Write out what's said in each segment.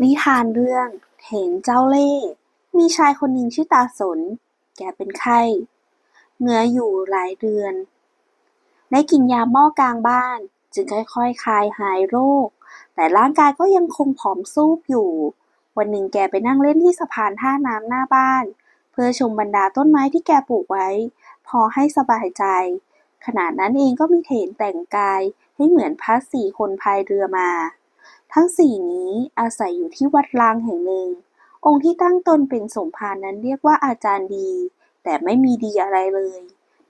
นิทานเรื่องเถนเจ้าเล่ห์มีชายคนหนึ่งชื่อตาสน แกเป็นไข้เหงื่ออยู่หลายเดือน ได้กินยาหม้อกลางบ้าน จึงค่อยๆคลายหายโรค แต่ร่างกายก็ยังคงผอมซูบอยู่ วันหนึ่งแกไปนั่งเล่นที่สะพานท่าน้ำหน้าบ้าน เพื่อชมบรรดาต้นไม้ที่แกปลูกไว้ พอให้สบายใจ ขณะนั้นเองก็มีเถนแต่งกายให้เหมือนพระสี่คนพายเรือมา ทั้งสี่นี้อาศัยอยู่ที่วัดร้างแห่งหนึ่ง องค์ที่ตั้งตนเป็นสมภารนั้นเรียกว่าอาจารย์ดี แต่ไม่มีดีอะไรเลย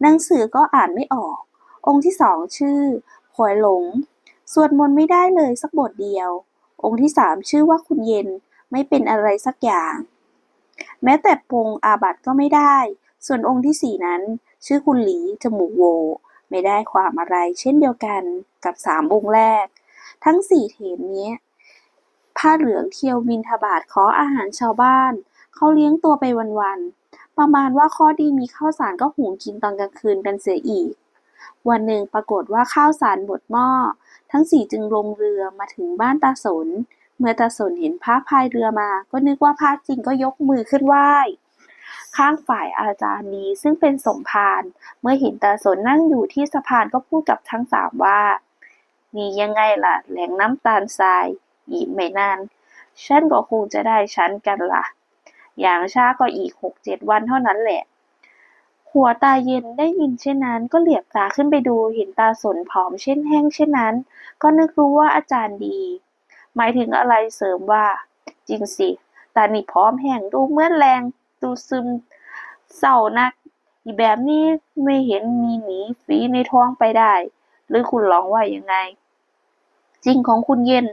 หนังสือก็อ่านไม่ออก องค์ที่สองชื่อหวยหลง สวดมนต์ไม่ได้เลยสักบทเดียว องค์ที่สามชื่อว่าคุณเย็นไม่เป็นอะไรสักอย่าง แม้แต่ปงอาบัตก็ไม่ได้ ส่วนองค์ที่สี่นั้น ชื่อคุณหลีจมูกโว ไม่ได้ความอะไรเช่นเดียวกันกับสามองค์แรก ทั้งสี่เถรนี้ ผ้าเหลืองเที่ยวบินทบาทขออาหารชาวบ้าน เขาเลี้ยงตัวไปวันๆ ประมาณว่าข้อดีมีข้าวสารก็หุงกินตอนกลางคืนกันเสียอีก วันหนึ่งปรากฏว่าข้าวสารหมดหม้อ ทั้งสี่จึงลงเรือมาถึงบ้านตาสน เมื่อตาสนเห็นพระพายเรือมา ก็นึกว่าพระจริงก็ยกมือขึ้นไหว้ข้างฝ่ายอาจารย์นี้ซึ่งเป็นสมภารเมื่อเห็นตาสนนั่งอยู่ที่สะพานก็พูดกับทั้งสามว่า นี่ยังไงล่ะ แหล่งน้ำตาลทราย อีกไม่นาน ฉันก็คงจะได้ชั้นกันล่ะ อย่างช้าก็อีกหกเจ็ดวันเท่านั้นแหละ หัวตาเย็นได้ยินเช่นนั้น ก็เหลียบตาขึ้นไปดูเห็นตาสนผอมเช่นแห้งเช่นนั้น ก็นึกรู้ว่าอาจารย์ดี หมายถึงอะไรเสริมว่า จริงสิ ตานี่พร้อมแห้งดูเหมื่อนแรง ดูซึมเศร้านัก อีแบบนี้ไม่เห็นมีหนีฝีในท้องไปได้ หรือคุณลองว่ายังไง จริงของคุณเย็น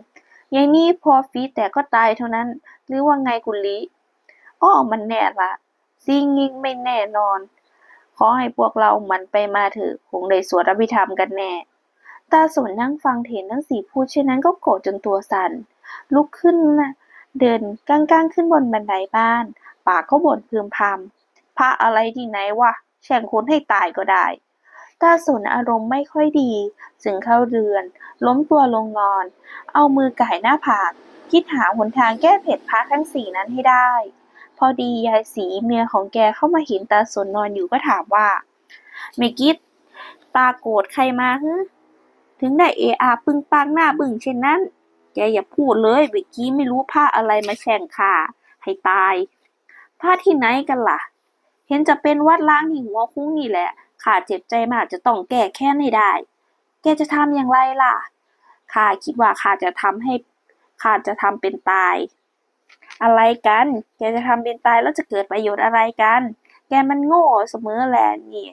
ยายนี่พอฝีแต่ก็ตายเท่านั้น หรือว่าไงคุณลิอ้อมันแน่ละสิ่งยิ่งไม่แน่นอน ขอให้พวกเรามันไปมาเถอะคงได้สวดอภิธรรมกันแน่ ตาสนนั่งฟังเถนทั้งสี่พูดเช่นนั้นก็โกรธจนตัวสั่น ลุกขึ้นนะเดินก้างๆขึ้นบนบันไดบ้าน ปากก็บ่นพึมพำพระอะไรที่ไหนวะแช่งคนให้ตายก็ได้ ตาสนอารมณ์ไม่ค่อยดี จึงเข้าเรือน ล้มตัวลงนอน เอามือไก่หน้าผาก คิดหาหนทางแก้เผ็ดพระทั้งสี่นั้นให้ได้ พอดียายสีเมียของแกเข้ามาเห็นตาสนนอนอยู่ก็ถามว่าเมกิดตาโกรธใครมาฮึถึงได้เออาปึงปังหน้าบึ้งเช่นนั้น แกอย่าพูดเลยเมื่อกี้ไม่รู้ผ้าอะไรมาแช่งข่าให้ตาย ผ้าที่ไหนกันล่ะ เห็นจะเป็นวัดล้างที่หัวคุ้งนี่แหละ ข้าเจ็บใจมากจะต้องแก้แค้นให้ได้ แกจะทำอย่างไรล่ะ ข้าคิดว่าข้าจะทำให้ ข้าจะทำเป็นตาย อะไรกัน แกจะทำเป็นตายแล้วจะเกิดประโยชน์อะไรกัน แกมันโง่เสมอแหละนี่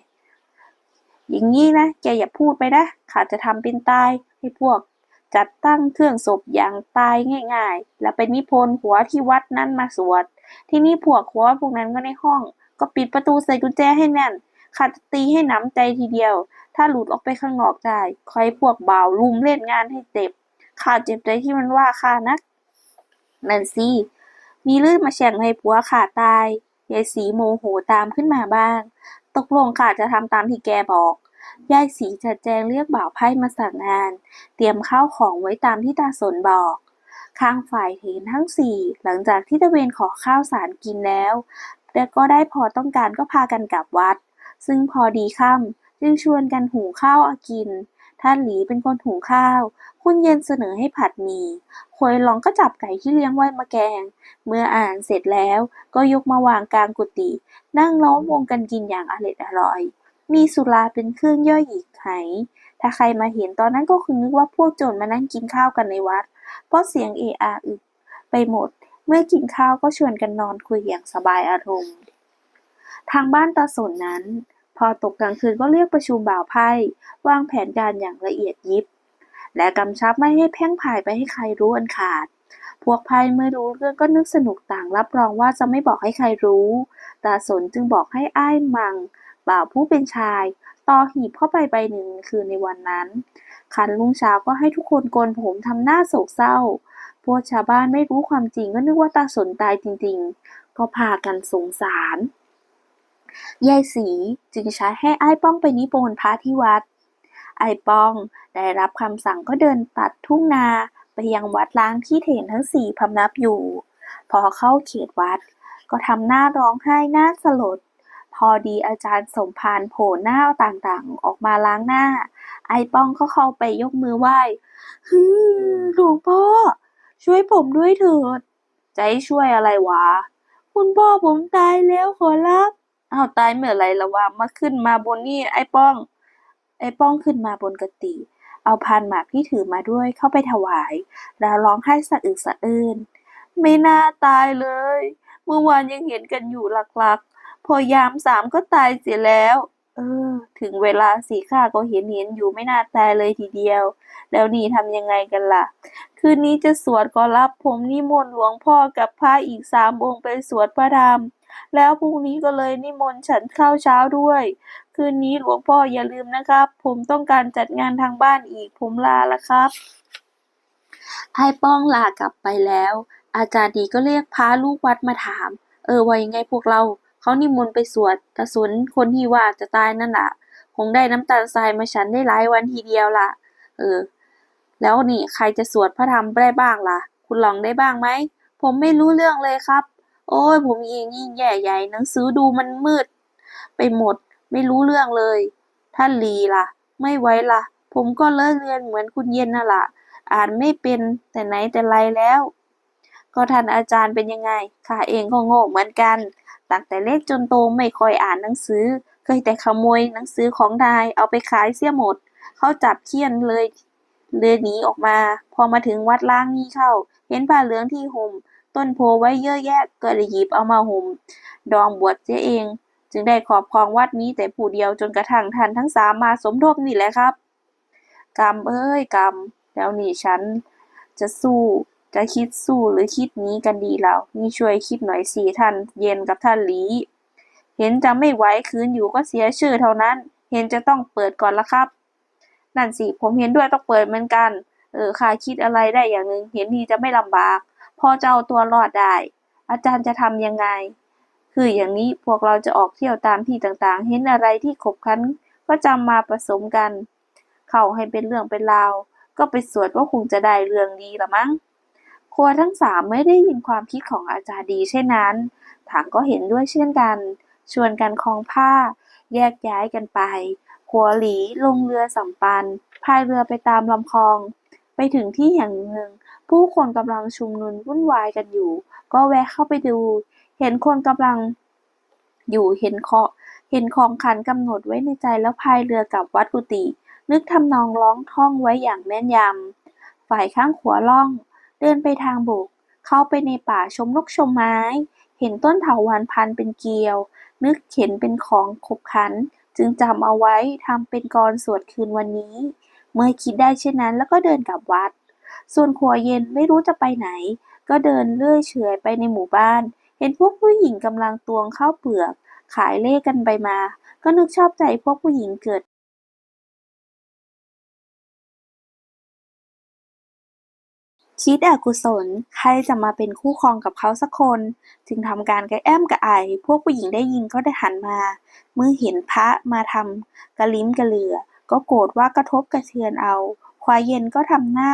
อย่างนี้นะ แกอย่าพูดไปนะ ข้าจะทำเป็นตายให้พวกจัดตั้งเครื่องศพอย่างตายง่าย ๆ แล้วไปนิพนธ์หัวที่วัดนั้นมาสวด ที่นี่พวกหัวพวกนั้นก็ในห้อง ก็ปิดประตูใส่กุญแจให้แน่น ข้าจะตีให้หนำใจทีเดียว ถ้าหลุดออกไปข้างนอกได้คอยพวกบ่าวลุมเล่นงานให้เจ็บข้าเจ็บใจที่มันว่าข้านัก นั่นสิมีเลือดมาแช่งให้ผัวข้าตายยายสีโมโหตามขึ้นมาบ้าง ตกลงข้าจะทำตามที่แกบอกยายสีจัดแจงเรียกบ่าวไพ่มาสั่งงาน เตรียมข้าวของไว้ตามที่ตาสนบอก ข้างฝ่ายเทนทั้งสี่หลังจากที่ตะเวนขอข้าวสารกินแล้ว แต่ก็ได้พอต้องการก็พากันกลับวัด ซึ่งพอดีค่ำจึงชวนกันหุงข้าวเอากิน ท่านหลีเป็นคนหุงข้าว คุณเย็นเสนอให้ผัดหมี่ควยหลองก็จับไก่ที่เลี้ยงไว้มาแกง เมื่ออ่านเสร็จแล้วก็ยกมาวางกลางกุฏินั่งล้อมวงกันกินอย่างอร็ดอร่อย มีสุราเป็นเครื่องย่อยหยิกไหถ้าใครมาเห็นตอนนั้นก็คือนึกว่าพวกโจรมานั่งกินข้าวกันในวัด เพราะเสียงเออะอึกไปหมด เมื่อกินข้าวก็ชวนกันนอนคุยอย่างสบายอารมณ์ ทางบ้านตาสนนั้น พอตกกลางคืนก็เรียกประชุมบ่าวไพ่วางแผนการอย่างละเอียดยิบ และกำชับไม่ให้แพ่งพายไปให้ใครรู้อันขาด พวกไพ่เมื่อรู้เรื่องก็นึกสนุกต่างรับรองว่าจะไม่บอกให้ใครรู้ ตาสนจึงบอกให้อ้ายมัง บ่าวผู้เป็นชายต่อหีบเข้าไปใบหนึ่งคืนในวันนั้นคันรุ่งเช้าก็ให้ทุกคนโกนผมทำหน้าโศกเศร้า พวกชาวบ้านไม่รู้ความจริงก็นึกว่าตาสนตายจริงๆ ก็พากันสงสาร ยายสีจึงใช้ให้อ้ายป้องไปนิมนต์พระที่วัด ไอ้ป้องได้รับคำสั่งก็เดินตัดทุ่งนาไปยังวัดล้างที่เถนทั้งสี่พำนับอยู่ พอเข้าเขตวัด ก็ทำหน้าร้องไห้หน้าสลด พอดีอาจารย์สมภารโผล่หน้าต่างๆ ออกมาล้างหน้า ไอ้ป้องก็เข้าไปยกมือไหว้ฮือหลวงพ่อ ช่วยผมด้วยเถิดจะให้ช่วยอะไรวะ คุณพ่อผมตายแล้วขอรับ อ้าว ตายเมื่อไรละวะ มาขึ้นมาบนนี่ไอ้ป้อง ไอ้ป้องขึ้นมาบนกติเอาพานหมากที่ถือมาด้วยเข้าไปถวาย แล้วร้องไห้สะอึกสะอื้นไม่น่าตายเลย เมื่อวานยังเห็นกันอยู่หลักๆ พอยามสามก็ตายเสียแล้ว เออ ถึงเวลาสีข้าก็เห็นเห็นอยู่ไม่น่าตายเลยทีเดียว แล้วนี่ทำยังไงกันล่ะ คืนนี้จะสวดก็รับผมนิมนต์หลวงพ่อกับพระอีกสามองค์ไปสวดพระธรรม แล้วพรุ่งนี้ก็เลยนิมนต์ฉันข้าวเช้าด้วย คืนนี้หลวงพ่ออย่าลืมนะครับ ผมต้องการจัดงานทางบ้านอีก ผมลาละครับไอ้ป้องลากลับไปแล้ว อาจารย์ดีก็เรียกพาลูกวัดมาถาม เออว่ายังไงพวกเรา เขานิมนต์ไปสวดกระสุนคนที่ว่าจะตายนั่นแหละคงได้น้ำตาลทรายมาฉันได้หลายวันทีเดียวล่ะ เออ แล้วนี่ใครจะสวดพระธรรมได้บ้างล่ะ คุณลองได้บ้างไหม ผมไม่รู้เรื่องเลยครับ โอ้ยผมเองยิ่งแย่ใหญ่หนังสือดูมันมืด ไปหมด ไม่รู้เรื่องเลย ท่านลีล่ะ ไม่ไว้ล่ะ ผมก็เลิกเรียนเหมือนคุณเย็นน่ะล่ะ อ่านไม่เป็นแต่ไหนแต่ไรแล้ว ก็ท่านอาจารย์เป็นยังไงข้าเองก็โง่เหมือนกัน ตั้งแต่เล็กจนโตไม่ค่อยอ่านหนังสือ เคยแต่ขโมยหนังสือของนายเอาไปขายเสียหมด เขาจับเคี่ยนเลยเลยหนีออกมา พอมาถึงวัดล้างนี่เข้า เห็นผ้าเหลืองที่ห่ม ต้นโพไว้เยอะแยะ ก็เลยหยิบเอามาห่มดองบวชเสียเอง จึงได้ขอบครองวัดนี้แต่ผู้เดียวจนกระทั่งท่านทั้งสามมาสมทบนี่แหละครับ กรรมเอ้ยกรรม แล้วนี่ฉันจะสู้จะคิดสู้หรือคิดหนี้กันดีแล้วนี่ช่วยคิดหน่อยสิท่านเย็นกับท่านหลี เห็นจะไม่ไหวคืนอยู่ก็เสียชื่อเท่านั้น เห็นจะต้องเปิดก่อนละครับ นั่นสิผมเห็นด้วยต้องเปิดเหมือนกัน เออข้าคิดอะไรได้อย่างหนึ่งเห็นทีจะไม่ลำบาก พอจะเอาตัวรอดได้ อาจารย์จะทำยังไง คืออย่างนี้พวกเราจะออกเที่ยวตามที่ต่างๆ เห็นอะไรที่ขบขันก็จำมาผสมกัน เข้าให้เป็นเรื่องเป็นราว ก็ไปสวดก็คงจะได้เรื่องดีละมั้ง ครัวทั้งสามไม่ได้ยินความคิดของอาจารย์ดีเช่นนั้นถังก็เห็นด้วยเช่นกัน ชวนกันคลองผ้า แยกย้ายกันไปขัวหลีลงเรือสำปันพายเรือไปตามลำคลอง ไปถึงที่แห่งหนึ่ง ผู้คนกำลังชุมนุมวุ่นวายกันอยู่ ก็แวะเข้าไปดู เห็นคนกำลังอยู่เห็นเคาะเห็นของขันกำหนดไว้ในใจแล้วพายเรือกลับวัดกุฏินึกทำนองร้องท่องไว้อย่างแม่นยำ ฝ่ายข้างขวาล่อง เดินไปทางบก เข้าไปในป่าชมนกชมไม้ เห็นต้นเถาวัลย์พันเป็นเกลียว นึกเห็นเป็นของขบขัน จึงจำเอาไว้ทำเป็นกรสวดคืนวันนี้ เมื่อคิดได้เช่นนั้นแล้วก็เดินกลับวัด ส่วนขัวเย็นไม่รู้จะไปไหน ก็เดินเลื่อยเฉยไปในหมู่บ้าน เห็นพวกผู้หญิงกำลังตวงข้าวเปลือก ขายเล่กันไปมา ก็นึกชอบใจพวกผู้หญิงเกิดคิดอกุศล ใครจะมาเป็นคู่ครองกับเขาสักคน จึงทำการกระแอมกระไอ พวกผู้หญิงได้ยินก็ได้หันมา เมื่อเห็นพระมาทำกระลิ้มกระเหลือ ก็โกรธว่ากระทบกระเทือนเอา ควายเย็นก็ทำหน้า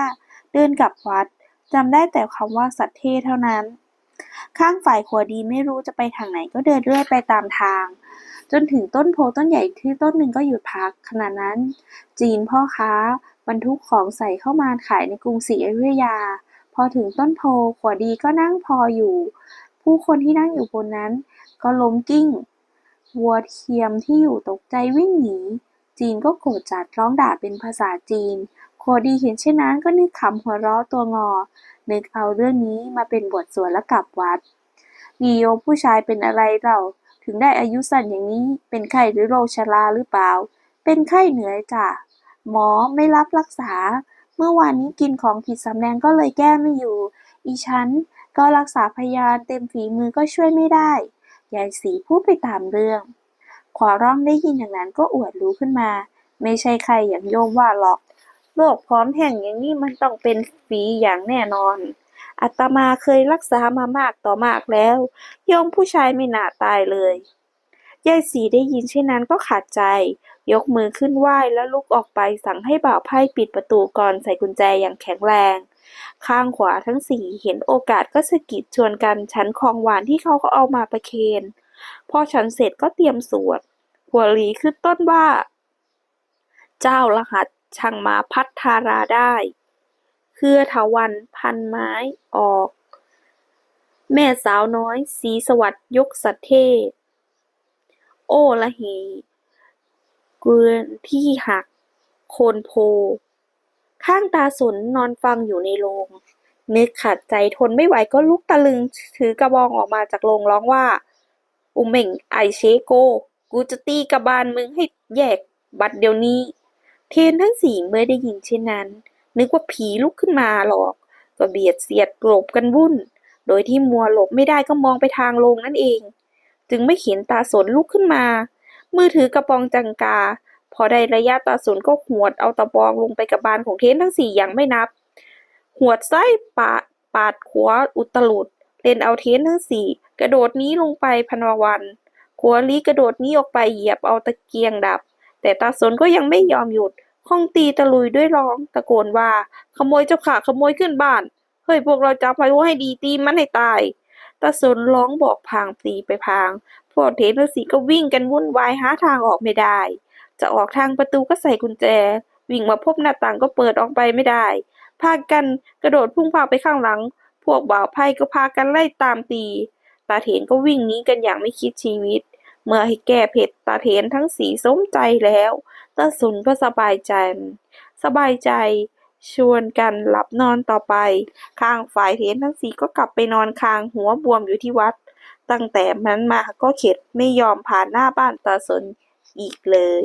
เดินกลับวัดจำได้แต่คำว่าสัตว์เทเท่านั้น ข้างฝ่ายขัวดีไม่รู้จะไปทางไหนก็เดินเรื่อยไปตามทาง จนถึงต้นโพต้นใหญ่ที่ต้นหนึ่งก็หยุดพักขณะนั้น จีนพ่อค้า บรรทุกของใส่เข้ามาขายในกรุงศรีอยุธยา พอถึงต้นโพขัวดีก็นั่งพออยู่ ผู้คนที่นั่งอยู่บนนั้น ก็ล้มกิ้ง วัวเทียมที่อยู่ตกใจวิ่งหนี จีนก็โกรธจัดร้องด่าเป็นภาษาจีน ขัวดีเห็นเช่นนั้นก็นึกขำหัวเราะตัวงอ นึกเอาเรื่องนี้มาเป็นบทสวดแล้วกลับวัด นี่โยมผู้ชายเป็นอะไรเราถึงได้อายุสั้นอย่างนี้ เป็นไข้หรือโรคชราหรือเปล่า เป็นไข้เหนื่อยจ้ะ หมอไม่รับรักษา เมื่อวานนี้กินของผิดสำแดงก็เลยแก้ไม่อยู่ อีฉันก็รักษาพยาเต็มฝีมือก็ช่วยไม่ได้ ยายสีพูดไปตามเรื่องขวาร้องได้ยินอย่างนั้นก็อวดรู้ขึ้นมา ไม่ใช่ใครอย่างโยมว่าหรอก โรคพร้อมแห่งอย่างนี้มันต้องเป็นฝีอย่างแน่นอนอาตมาเคยรักษามามากต่อมากแล้วโยมผู้ชายไม่น่าตายเลย ยายสีได้ยินเช่นนั้นก็ขาดใจ ยกมือขึ้นไหว้แล้วลุกออกไปสั่งให้บ่าวไพ่ปิดประตูก่อนใส่กุญแจอย่างแข็งแรง ข้างขวาทั้งสี่เห็นโอกาสก็สะกิดชวนกันฉันของหวานที่เขาก็เอามาประเคนพอฉันเสร็จก็เตรียมสวดหัวหลีขึ้นต้นว่า เจ้ารหัส ช่างมาพัดทาราได้ เครือเถาวันพันไม้ออก แม่สาวน้อยสีสวัสดยกสัตเทศ โอละเหเกวียนที่หัก โคนโพ ข้างตาสนนอนฟังอยู่ในโรงนึกขัดใจทนไม่ไหวก็ลุกตะลึงถือกระบองออกมาจากโรงร้องว่า อุเม่งไอเชโก กูจะตีกระบาลมึงให้แยกบัดเดี๋ยวนี้ เทนทั้งสี่เมื่อได้ยินเช่นนั้น นึกว่าผีลุกขึ้นมาหรอก ก็เบียดเสียดหลบกันวุ่น โดยที่มัวหลบไม่ได้ก็มองไปทางโรงนั่นเอง จึงไม่เห็นตาสนลุกขึ้นมา มือถือกระปองจังกา พอได้ระยะตาสนก็หวดเอาตะบองลงไปกับบานของเทนทั้งสี่อย่างไม่นับ หวดไส้ปาดปาดขวาอุตลุดเล่นเอาเทนทั้งสี่กระโดดนี้ลงไปพันววัน ขัวลีกระโดดนี้ออกไปเหยียบเอาตะเกียงดับ แต่ตาสนก็ยังไม่ยอมหยุดห้องตีตะลุยด้วยร้องตะโกนว่า ขโมยเจ้าขาขโมยขึ้นบ้าน เฮ้ยพวกเราจับไว้ให้ดีตีมันให้ตายตาสนร้องบอกพางตีไปพาง พวกเทนสีก็วิ่งกันวุ่นวายหาทางออกไม่ได้ จะออกทางประตูก็ใส่กุญแจ วิ่งมาพบหน้าต่างก็เปิดออกไปไม่ได้ พากันกระโดดพุ่งพาไปข้างหลัง พวกบ่าวไพ่ก็พากันไล่ตามตี ตาเถนก็วิ่งหนีกันอย่างไม่คิดชีวิต เมื่อให้แก้เผ็ดตาเพนทั้งสีสมใจแล้วตาสุนก็สบายใจ สบายใจ ชวนกันหลับนอนต่อไป ข้างฝ่ายเพนทั้งสีก็กลับไปนอนคางหัวบวมอยู่ที่วัด ตั้งแต่นั้นมาก็เข็ดไม่ยอมผ่านหน้าบ้านตาสนอีกเลย